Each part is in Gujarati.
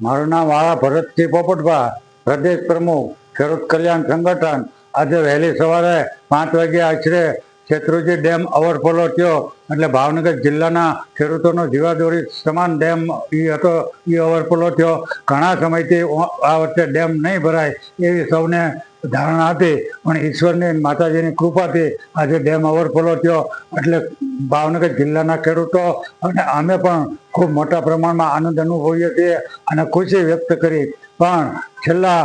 મારું નામ વાળા ભરતસિંહ પોપટભા, પ્રદેશ પ્રમુખ, ખેડૂત કલ્યાણ સંગઠન. આજે વહેલી સવારે પાંચ વાગે આશરે શેત્રુજી ડેમ ઓવરફ્લો થયો. એટલે ભાવનગર જિલ્લાના ખેડૂતોનો જીવાદોરી સમાન ડેમ એ હતો એ ઓવરફ્લો થયો. ઘણા સમયથી આ વખતે ડેમ નહીં ભરાય એવી સૌને ધારણા હતી પણ ઈશ્વરની માતાજીની કૃપાથી આજે ડેમ ઓવરફ્લો થયો. એટલે ભાવનગર જિલ્લાના ખેડૂતો અને અમે પણ ખૂબ મોટા પ્રમાણમાં આનંદ અનુભવીએ છીએ અને ખુશી વ્યક્ત કરી. પણ છેલ્લા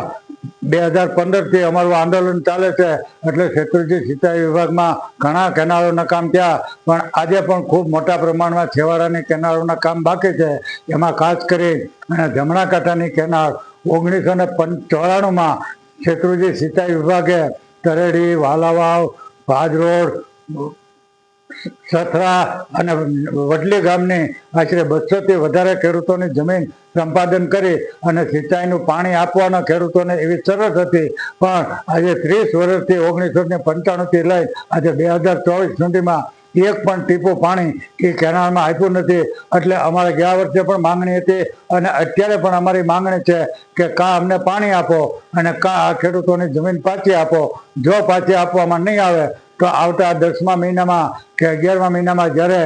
બે હજાર પંદરથી અમારું આંદોલન ચાલે છે. એટલે શેત્રુજી સિંચાઈ વિભાગમાં ઘણા કેનાલોના કામ થયા. પણ આજે પણ ખૂબ મોટા પ્રમાણમાં છેવાડાની કેનાલોના કામ બાકી છે. એમાં ખાસ કરી અને જમણા કાંઠાની કેનાલ ઓગણીસો ને પંચ ચોરાણુંમાં શેત્રુંજી સિંચાઈ વિભાગે તરેડી, વાલાવાવ ભાજ રોડ સથરા અને વડલી ગામની આશરે બસોથી વધારે ખેડૂતોની જમીન સંપાદન કરી અને સિંચાઈનું પાણી આપવાના ખેડૂતોને એવી શરત હતી. પણ આજે ત્રીસ વર્ષથી ઓગણીસો ને પંચાણુંથી લઈ આજે બે હજાર ચોવીસ સુધીમાં એક પણ ટીપું પાણી એ કેનાલમાં આપ્યું નથી. એટલે અમારે ગયા વર્ષે પણ માંગણી હતી અને અત્યારે પણ અમારી માંગણી છે કે કાં અમને પાણી આપો અને કાં આ ખેડૂતોની જમીન પાછી આપો. જો પાછી આપવામાં નહીં આવે, તો આવતા દસમા મહિનામાં કે અગિયારમા મહિનામાં જ્યારે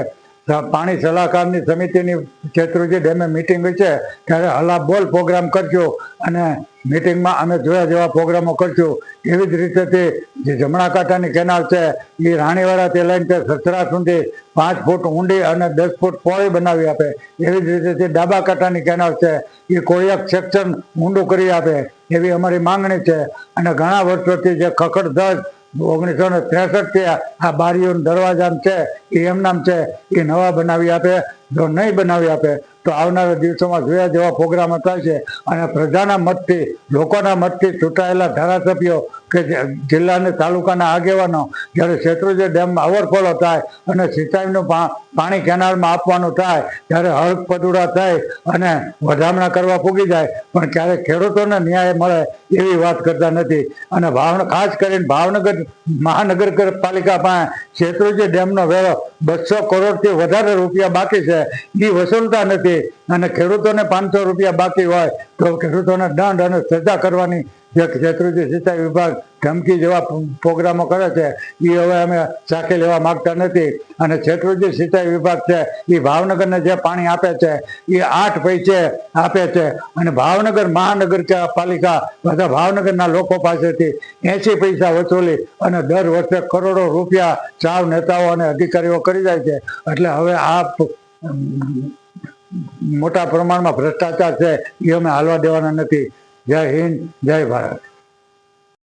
પાણી સલાહકારની સમિતિની શેત્રુંજી ડેમે મિટિંગ છે, ત્યારે હલા બોલ પ્રોગ્રામ કરજો અને મિટિંગમાં અમે જોયા જેવા પ્રોગ્રામો કરશું એવી જ રીતે તે જે જમણા કાંઠાની કેનાલ છે, એ રાણીવાડાથી લઈને તે સસરા સુધી પાંચ ફૂટ ઊંડી અને દસ ફૂટ પહોળી બનાવી આપે. એવી જ રીતે તે ડાબા કાંઠાની કેનાલ છે, એ કોઈ એક સેક્શન ઊંડું કરી આપે. એવી અમારી માંગણી છે. અને ઘણા વર્ષોથી જે ખખડધજ ઓગણીસો ને ત્રેસઠથી આ બારીઓ દરવાજા છે એ એમનામ છે એ નવા બનાવી આપે. જો નહીં બનાવી આપે, તો આવનારા દિવસોમાં જોયા જેવા પ્રોગ્રામો છે. અને પ્રજાના મતથી, લોકોના મતથી ચૂંટાયેલા ધારાસભ્યો કે જે જિલ્લા અને તાલુકાના આગેવાનો, જ્યારે શેત્રુંજી ડેમમાં ઓવરફ્લો થાય અને સિંચાઈનું પાણી કેનાલમાં આપવાનું થાય, ત્યારે હળક પદુડા થાય અને વધામણા કરવા પૂગી જાય. પણ ક્યારેક ખેડૂતોને ન્યાય મળે એવી વાત કરતા નથી. અને ભાવનગર ખાસ કરીને ભાવનગર, મહાનગરપાલિકા પાસે શેત્રુંજી ડેમનો વેરો બસો કરોડથી વધારે રૂપિયા બાકી છે. એ વસૂલતા નથી. અને ખેડૂતોને પાંચસો રૂપિયા બાકી હોય તો ખેડૂતોને દંડ અને સજા કરવાની જે શેત્રુંજી સિંચાઈ વિભાગ ધમકી જેવા પ્રોગ્રામો કરે છે એ હવે અમે સાખે લેવા માગતા નથી. અને શેત્રુંજી સિંચાઈ વિભાગ છે એ ભાવનગરને જે પાણી આપે છે એ આઠ પૈસે આપે છે. અને ભાવનગર મહાનગર પાલિકા બધા ભાવનગરના લોકો પાસેથી એસી પૈસા વસૂલી અને દર વર્ષે કરોડો રૂપિયા ચાવ નેતાઓ અને અધિકારીઓ કરી જાય છે. એટલે હવે આ મોટા પ્રમાણમાં ભ્રષ્ટાચાર છે એ અમે હાલવા દેવાના નથી. જય હિન્દ જય ભારત.